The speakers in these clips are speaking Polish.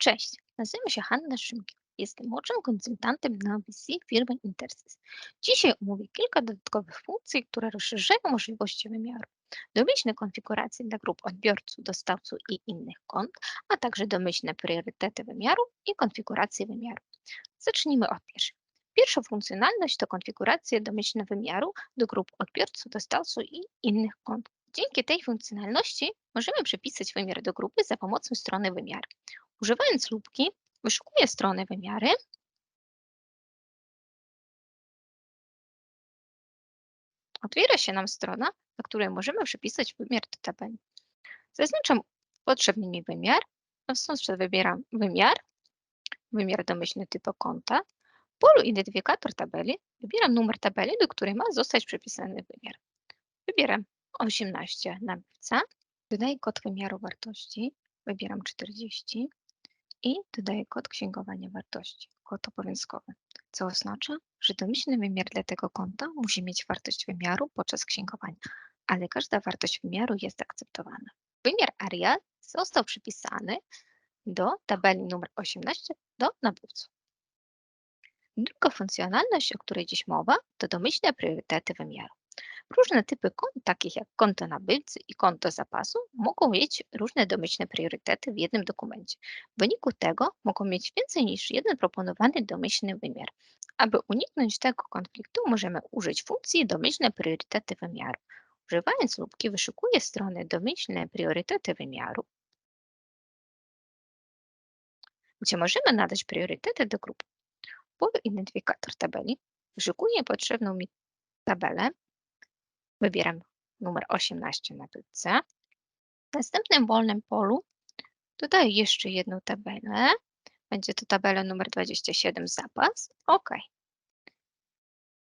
Cześć, nazywam się Hanna Szymkiel. Jestem młodszym konsultantem na BC firmy Intersys. Dzisiaj omówię kilka dodatkowych funkcji, które rozszerzają możliwości wymiaru. Domyślne konfiguracje dla grup odbiorców, dostawców i innych kont, a także domyślne priorytety wymiaru i konfiguracje wymiaru. Zacznijmy od pierwszej. Pierwsza funkcjonalność to konfiguracje domyślne wymiaru do grup odbiorców, dostawców i innych kont. Dzięki tej funkcjonalności możemy przypisać wymiar do grupy za pomocą strony wymiary. Używając lubki, wyszukuję stronę wymiary. Otwiera się nam strona, na której możemy przypisać wymiar do tabeli. Zaznaczam potrzebny mi wymiar. Następnie wybieram wymiar, wymiar domyślny typu konta. W polu identyfikator tabeli wybieram numer tabeli, do której ma zostać przypisany wymiar. Wybieram 18 nabywca, dodaję kod wymiaru wartości, wybieram 40 i dodaję kod księgowania wartości, kod obowiązkowy, co oznacza, że domyślny wymiar dla tego konta musi mieć wartość wymiaru podczas księgowania, ale każda wartość wymiaru jest akceptowana. Wymiar ARIA został przypisany do tabeli numer 18 do nabywców. Druga funkcjonalność, o której dziś mowa, to domyślne priorytety wymiaru. Różne typy kont, takich jak konto nabywcy i konto zapasu, mogą mieć różne domyślne priorytety w jednym dokumencie. W wyniku tego mogą mieć więcej niż jeden proponowany domyślny wymiar. Aby uniknąć tego konfliktu, możemy użyć funkcji domyślne priorytety wymiaru. Używając lubki wyszukuję stronę domyślne priorytety wymiaru, gdzie możemy nadać priorytety do grup. W identyfikator tabeli wyszukuję potrzebną mi tabelę Wybieram numer 18 na płytce. W następnym wolnym polu dodaję jeszcze jedną tabelę. Będzie to tabela numer 27 zapas. OK.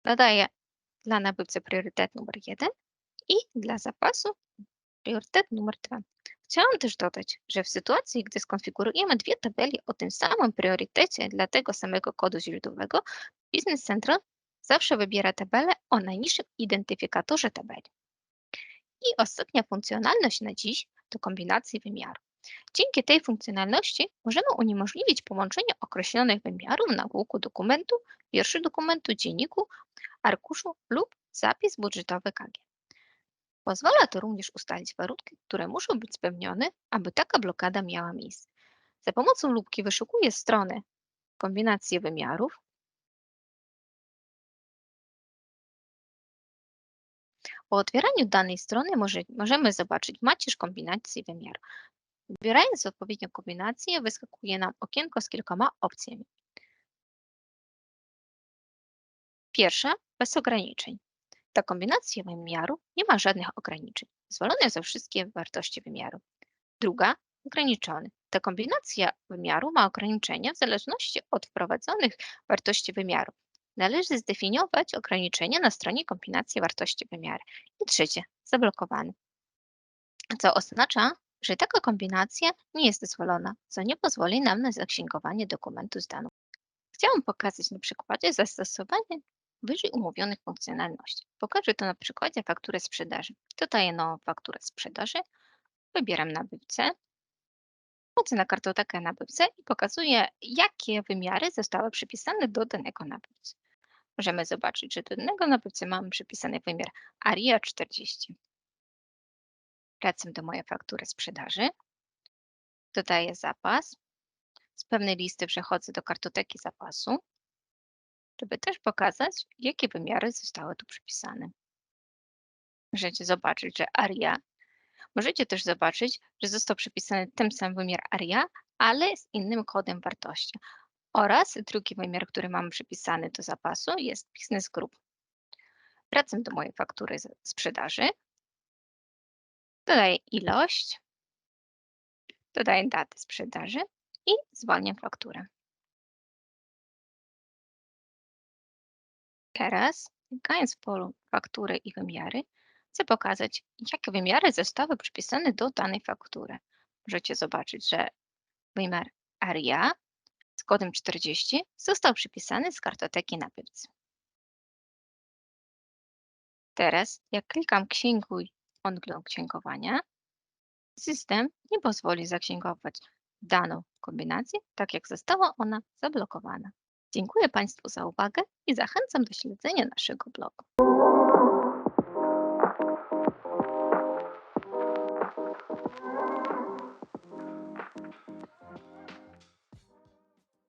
Dodaję dla nabywcy priorytet numer 1 i dla zapasu priorytet numer 2. Chciałam też dodać, że w sytuacji, gdy skonfigurujemy dwie tabeli o tym samym priorytecie dla tego samego kodu źródłowego, Business Central zawsze wybiera tabelę o najniższym identyfikatorze tabeli. I ostatnia funkcjonalność na dziś to kombinacji wymiaru. Dzięki tej funkcjonalności możemy uniemożliwić połączenie określonych wymiarów na łuku dokumentu, wierszy dokumentu, dzienniku, arkuszu lub zapis budżetowy KG. Pozwala to również ustalić warunki, które muszą być spełnione, aby taka blokada miała miejsce. Za pomocą lubki wyszukuję stronę kombinacji wymiarów, Po otwieraniu danej strony może, możemy zobaczyć macierz kombinacji wymiaru. Wybierając odpowiednią kombinację, wyskakuje nam okienko z kilkoma opcjami. Pierwsza, bez ograniczeń. Ta kombinacja wymiaru nie ma żadnych ograniczeń. Zwolone są wszystkie wartości wymiaru. Druga, ograniczony. Ta kombinacja wymiaru ma ograniczenia w zależności od wprowadzonych wartości wymiaru. Należy zdefiniować ograniczenia na stronie kombinacji wartości wymiary. I trzecie, zablokowany. Co oznacza, że taka kombinacja nie jest dozwolona, co nie pozwoli nam na zaksięgowanie dokumentu z daną. Chciałam pokazać na przykładzie zastosowanie wyżej umówionych funkcjonalności. Pokażę to na przykładzie faktury sprzedaży. Dodaję nową fakturę sprzedaży, wybieram nabywcę, wchodzę na kartotekę nabywcę i pokazuję, jakie wymiary zostały przypisane do danego nabywcy możemy zobaczyć, że do danego nabywcy mamy przypisany wymiar ARIA 40. Wracam do mojej faktury sprzedaży. Dodaję zapas. Z pewnej listy przechodzę do kartoteki zapasu, żeby też pokazać, jakie wymiary zostały tu przypisane. Możecie zobaczyć, że ARIA. Możecie też zobaczyć, że został przypisany ten sam wymiar ARIA, ale z innym kodem wartości. Oraz drugi wymiar, który mamy przypisany do zapasu jest Business Group. Wracam do mojej faktury sprzedaży. Dodaję ilość. Dodaję datę sprzedaży i zwalniam fakturę. Teraz, klikając w polu faktury i wymiary, chcę pokazać, jakie wymiary zostały przypisane do danej faktury. Możecie zobaczyć, że wymiar ARIA z kodem 40 został przypisany z kartoteki nabywcy. Teraz, jak klikam Księguj onglą księgowania, system nie pozwoli zaksięgować daną kombinację, tak jak została ona zablokowana. Dziękuję Państwu za uwagę i zachęcam do śledzenia naszego blogu.